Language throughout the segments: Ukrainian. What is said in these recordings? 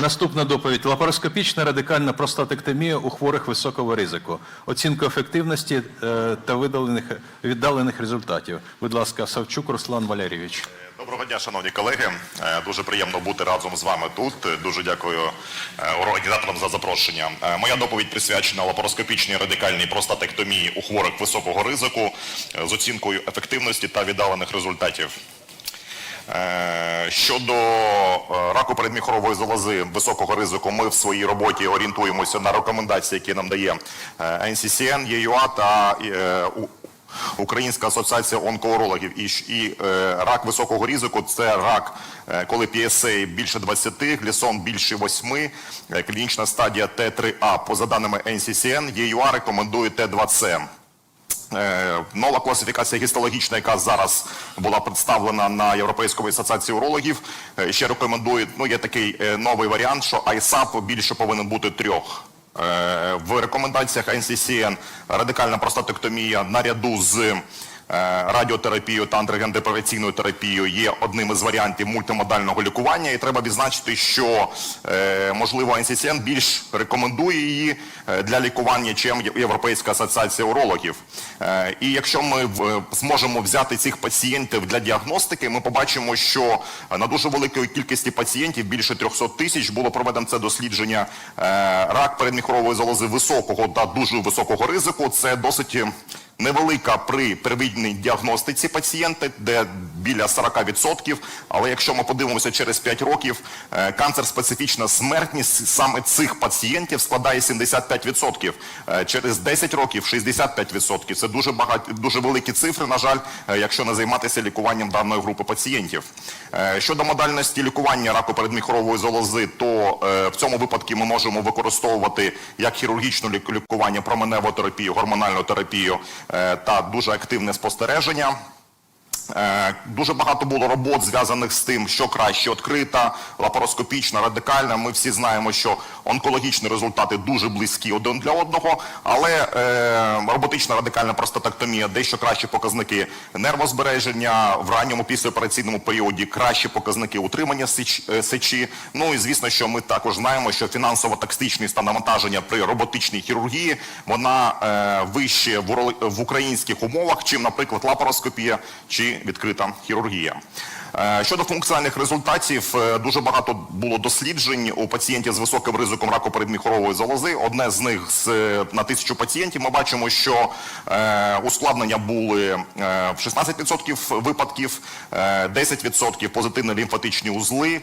Наступна доповідь. Лапароскопічна радикальна простатектомія у хворих високого ризику. Оцінка ефективності е, та видалених, віддалених результатів. Будь ласка, Савчук Руслан Валерійович. Доброго дня, шановні колеги. Е, Дуже приємно бути разом з вами тут. Е, Дуже дякую е, організаторам за запрошення. Е, Моя доповідь присвячена лапароскопічній радикальній простатектомії у хворих високого ризику е, з оцінкою ефективності та віддалених результатів. Е, Щодо е, раку передміхорової залози високого ризику, ми в своїй роботі орієнтуємося на рекомендації, які нам дає е, NCCN, ЄЮА та е, Українська асоціація онкоурологів. І, е, рак високого ризику це рак, е, коли PSA більше 20, глісон більше 8, е, клінічна стадія Т3А. Поза даними NCCN, ЄЮА рекомендує Т2С. Е, Нова класифікація гістологічна, яка зараз була представлена на Європейської асоціації урологів, е, ще рекомендують. ну є такий е, новий варіант, що ISAP більше повинен бути трьох. В рекомендаціях NCCN радикальна простатектомія наряду з радіотерапією та антрогендеприваційною терапією є одним із варіантів мультимодального лікування. І треба відзначити, що е, можливо NCCN більш рекомендує її е, для лікування, чим Європейська асоціація урологів. Е, І якщо ми зможемо взяти цих пацієнтів для діагностики, ми побачимо, що на дуже великій кількості пацієнтів, більше 300 тисяч, було проведено це дослідження е, рак передміхорової залози високого та дуже високого ризику. Це досить е, невелика при первинній діагностиці пацієнти, де біля 40%. Але якщо ми подивимося через 5 років, е, канцер-специфічна смертність саме цих пацієнтів складає 75%. Е, Через 10 років 65%. Це дуже багато, дуже великі цифри, на жаль, е, якщо не займатися лікуванням даної групи пацієнтів. Щодо модальності лікування раку передміхорової залози, то в цьому випадку ми можемо використовувати як хірургічне лік- лікування, променеву терапію, гормональну терапію та дуже активне спостереження. Е, Дуже багато було робот зв'язаних з тим, що краще відкрита, лапароскопічна, радикальна. Ми всі знаємо, що онкологічні результати дуже близькі один для одного, але е, роботична радикальна простатектомія дещо кращі показники нервозбереження в ранньому післяопераційному періоді, кращі показники утримання е, сечі. Ну і звісно, що ми також знаємо, що фінансово-токсичність та навантаження при роботичній хірургії вона е, вище в, в українських умовах, чим, наприклад, лапароскопія чи відкрита хірургія. Е, Щодо функціональних результатів, е, дуже багато було досліджень у пацієнтів з високим ризиком раку передміхорової залози. Одне з них е, на тисячу пацієнтів. Ми бачимо, що ускладнення були в 16% випадків, е, 10% позитивні лімфатичні узли,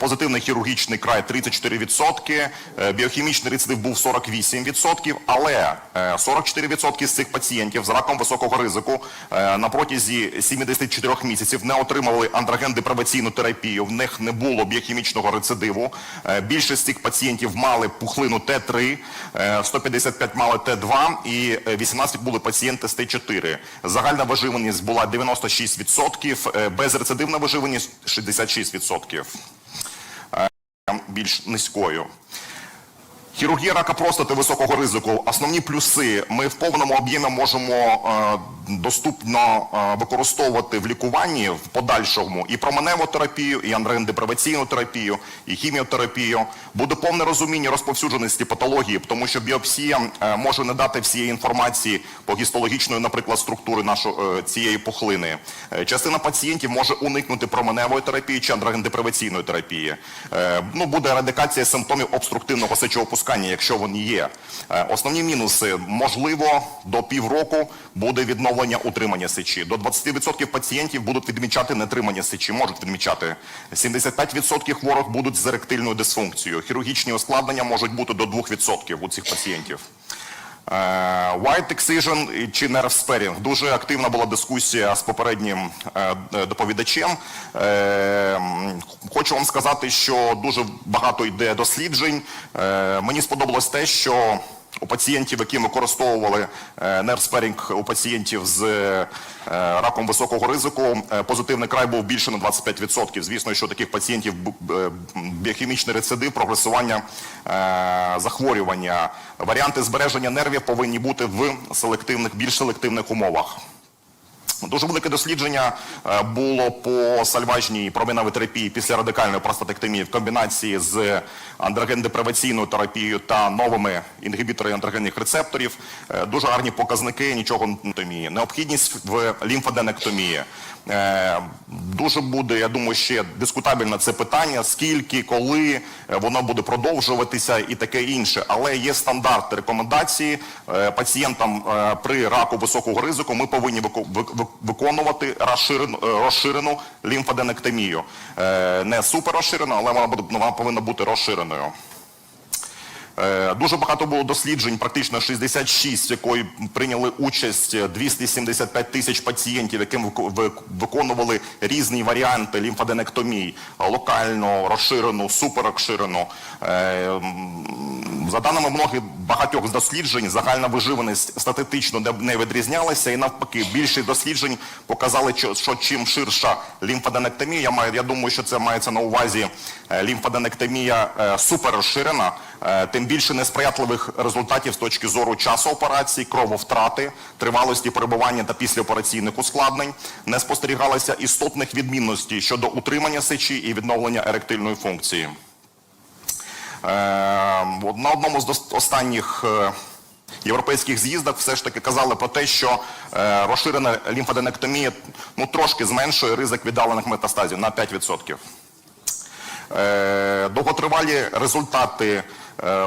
позитивний хірургічний край 34%, е, біохімічний рецидив був 48%, але е, 44% з цих пацієнтів з раком високого ризику на протязі 74 місяців не отримували андроген-деприваційну терапію, в них не було біохімічного рецидиву. Е, Більшість цих пацієнтів мали пухлину Т3, е, 155 мали Т2 і е, 18 були пацієнти з Т4. Загальна виживаність була 96%, е, безрецидивна виживаність 66%. Е, Більш низькою. Хірургія рака простати високого ризику. Основні плюси ми в повному об'ємі можемо е, доступно е, використовувати в лікуванні в подальшому і променеву терапію, і андрогендеприваційну терапію, і хіміотерапію. Буде повне розуміння розповсюдженості патології, тому що біопсія е, може не дати всієї інформації по гістологічної, наприклад, структури нашої цієї пухлини. Частина пацієнтів може уникнути променевої терапії чи андрогендеприваційної терапії. Ну, буде радикація симптомів обструктивного сечовипускання, якщо вони є. Е, Основні мінуси можливо до півроку буде відновлення утримання сечі. До 20% пацієнтів будуть відмічати нетримання сечі, можуть відмічати. 75% хворих будуть з еректильною дисфункцією. Хірургічні ускладнення можуть бути до 2% у цих пацієнтів. Е, White Excision чи Nerve Sparing. Дуже активна була дискусія з попереднім е, доповідачем. Хочу вам сказати, що дуже багато йде досліджень. Е, Мені сподобалось те, що у пацієнтів, які використовували нервсперінг у пацієнтів з е, раком високого ризику, е, позитивний край був більше на 25%. Звісно, що таких пацієнтів біохімічний рецидив, прогресування захворювання. Варіанти збереження нервів повинні бути в селективних, більш селективних умовах. Дуже велике дослідження е, було по сальважній проміновій терапії після радикальної простатектомії в комбінації з андроген-деприваційною терапією та новими інгібіторами андрогенних рецепторів. Е, Дуже гарні показники, нічого не. Необхідність в лімфоденектомії. Е, Дуже буде, я думаю, ще дискутабельне це питання, скільки, коли воно буде продовжуватися і таке інше. Але є стандарт рекомендації пацієнтам при раку високого ризику. Ми повинні вику- вик- вик- виконувати розширену, е, розширену лімфоденектомію. Е, Не супер розширену, але вона вона повинна бути розширеною. Е, Дуже багато було досліджень, практично 66, в якої прийняли участь 275 тисяч пацієнтів, яким виконували різні варіанти лімфоденектомії, локальну, розширену, суперрозширену. Е, За даними многих багатьох з досліджень, загальна виживаність статистично не- відрізнялася, і навпаки, більшість досліджень показали, що- чим ширша лімфоденектомія, я, маю, я думаю, що це мається на увазі е, лімфоденектомія е, суперрозширена, е, тим більше несприятливих результатів з точки зору часу операції, крововтрати, тривалості перебування та післяопераційних ускладнень, не спостерігалося істотних відмінностей щодо утримання сечі і відновлення еректильної функції. Е, от На одному з останніх е, європейських з'їздах все ж таки казали про те, що е, розширена лімфоденектомія ну, трошки зменшує ризик віддалених метастазів на 5%. Е, Довготривалі результати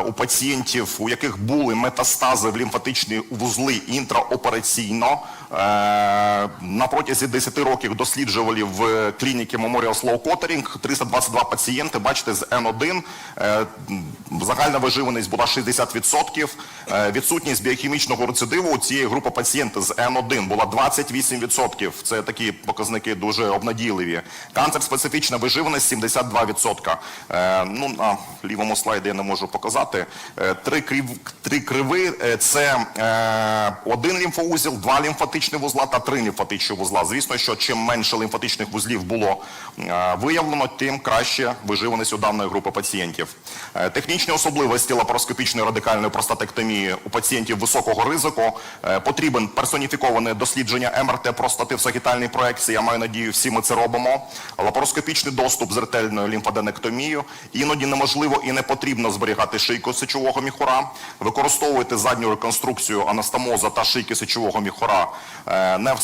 у пацієнтів, у яких були метастази в лімфатичні вузли інтраопераційно, на протязі 10 років досліджували в клініці Memorial Slow Kettering 322 пацієнти, бачите, з N1. е, Загальна виживаність була 60%. Е, Відсутність біохімічного рецидиву у цієї групи пацієнтів з N1 була 28%. Це такі показники дуже обнадійливі. Канцер-специфічна виживаність 72%. Е, Ну, на лівому слайді я не можу показати. Е, Три, крив, три криви е, – це е, один лімфоузіл, два лімфатичні вузла та три лімфатичні вузла. Звісно, що чим менше лімфатичних вузлів було е, виявлено, тим краще виживаність у даної групи пацієнтів. Е, Технічні особливості лапароскопічної радикальної простатектомії у пацієнтів високого ризику е, потрібен персоніфіковане дослідження МРТ простати в сагітальній проекції. Я маю надію, всі ми це робимо. Лапароскопічний доступ з ретельною лімфоденектомією. Іноді неможливо і не потрібно зберігати шийку сечового міхура. Використовуйте задню реконструкцію анастомоза та шийки сечового міхура е, не в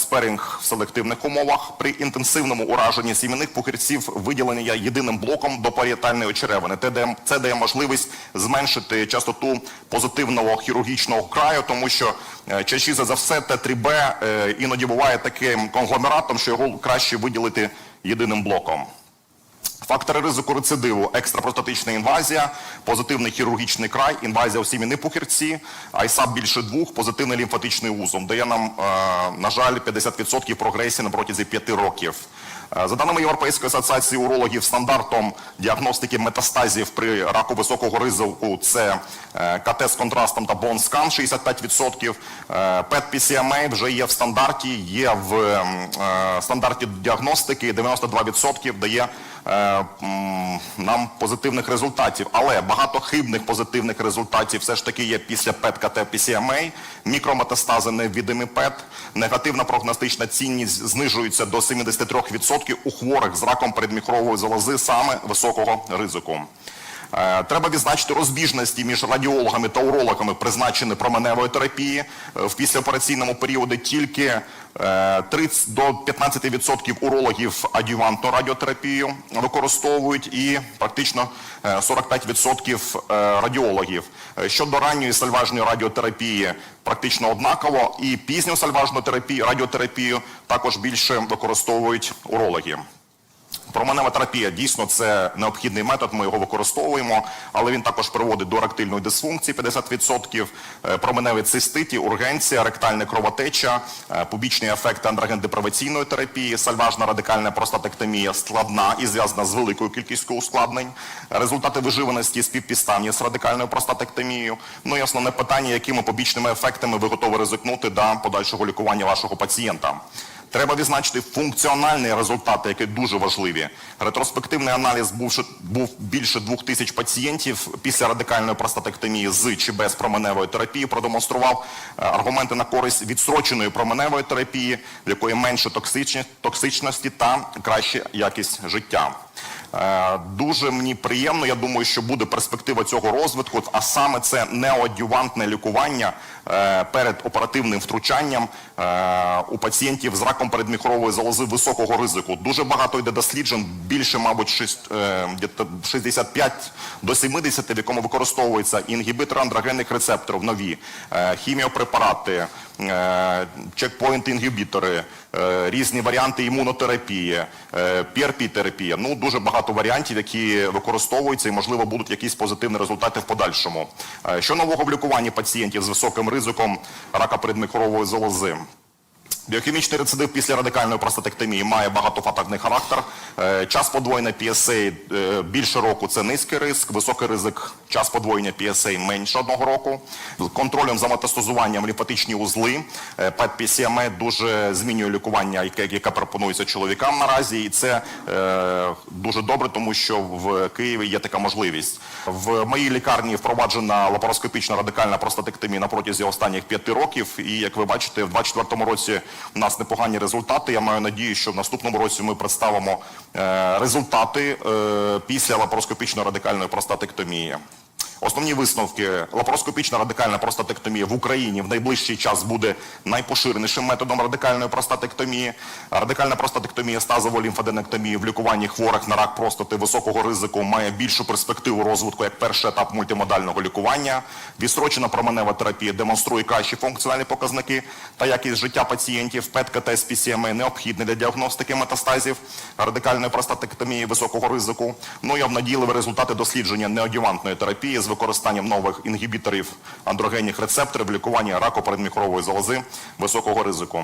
селективних умовах. При інтенсивному ураженні сім'яних пухирців виділення єдиним блоком до паріетальної очеревини. Це дає, можливість зменшити частоту позитивного хірургічного краю, тому що чаще частіше за все Т3Б е, іноді буває таким конгломератом, що його краще виділити єдиним блоком. Фактори ризику рецидиву, екстрапростатична інвазія, позитивний хірургічний край, інвазія у сім'яні пухирці, айсап більше двох, позитивний лімфатичний узом, дає нам, е, на жаль, 50% прогресії на протязі 5 років. Е, За даними Європейської асоціації урологів, стандартом діагностики метастазів при раку високого ризику це е, КТ з контрастом та бонскан 65%. Е, PET-PCMA вже є в стандарті, є в стандарті діагностики 92% дає нам позитивних результатів. Але багато хибних позитивних результатів все ж таки є після пет кт PCMA, мікрометастази невідомі ПЕТ, негативна прогностична цінність знижується до 73% у хворих з раком передміхрової залози саме високого ризику. Е, Треба відзначити розбіжності між радіологами та урологами призначені променевої терапії. Е, В післяопераційному періоді тільки е, 30 до 15% урологів адювантну радіотерапію використовують і практично е, 45% е, радіологів. Е, Щодо ранньої сальважної радіотерапії практично однаково, і пізню сальважну терапію, радіотерапію також більше використовують урологи. Променева терапія дійсно це необхідний метод, ми його використовуємо, але він також приводить до ректильної дисфункції 50%, е, променеві циститі, ургенція, ректальна кровотеча, е, побічні ефекти андрогендеприваційної терапії, сальважна радикальна простатектомія складна і зв'язана з великою кількістю ускладнень, результати виживаності співпідставні з радикальною простатектомією. Ну і основне питання, якими побічними ефектами ви готові ризикнути до подальшого лікування вашого пацієнта. Треба відзначити функціональні результати, які дуже важливі. Ретроспективний аналіз був, був більше двох тисяч пацієнтів після радикальної простатектомії з чи без променевої терапії продемонстрував е, аргументи на користь відсроченої променевої терапії, в якої менше токсичності та краща якість життя. Е, Дуже мені приємно. Я думаю, що буде перспектива цього розвитку, а саме це неоадювантне лікування е, перед оперативним втручанням е, у пацієнтів з раком передміхорової залози високого ризику. Дуже багато йде досліджень, більше, мабуть, шість- е, где-то 65 до 70, в якому використовуються інгібітори андрогенних рецепторів, нові хіміопрепарати, чекпоінт-інгібітори, е, різні варіанти імунотерапії, е, PRP-терапія. Ну, дуже багато варіантів, які використовуються і, можливо, будуть якісь позитивні результати в подальшому. Е, Що нового в лікуванні пацієнтів з високим ризиком рака передмикрової залози? Біохімічний рецидив після радикальної простатектомії має багатофакторний характер. Е, Час подвоєння PSA е, більше року це низький ризик, високий ризик час подвоєння PSA менше одного року. Контролем за метастазуванням лімфатичні узли. PET-PCMA дуже змінює лікування, яке, яке пропонується чоловікам наразі, і це е, дуже добре, тому що в Києві є така можливість. В моїй лікарні впроваджена лапароскопічна радикальна простатектомія на протязі останніх п'яти років. І як ви бачите, в 2024 році у нас непогані результати. Я маю надію, що в наступному році ми представимо е, результати е, після лапароскопічної радикальної простатектомії. Основні висновки. Лапароскопічна радикальна простатектомія в Україні в найближчий час буде найпоширенішим методом радикальної простатектомії. Радикальна простатектомія з тазово-лімфаденектомії в лікуванні хворих на рак простати високого ризику має більшу перспективу розвитку як перший етап мультимодального лікування. Відстрочена променева терапія демонструє кращі функціональні показники та якість життя пацієнтів. ПЕТ-КТ з PCMA необхідний для діагностики метастазів радикальної простатектомії високого ризику. Ну і обнадійливі результати дослідження неодювантної терапії з використанням нових інгібіторів андрогенних рецепторів в лікуванні раку передміхрової залози високого ризику.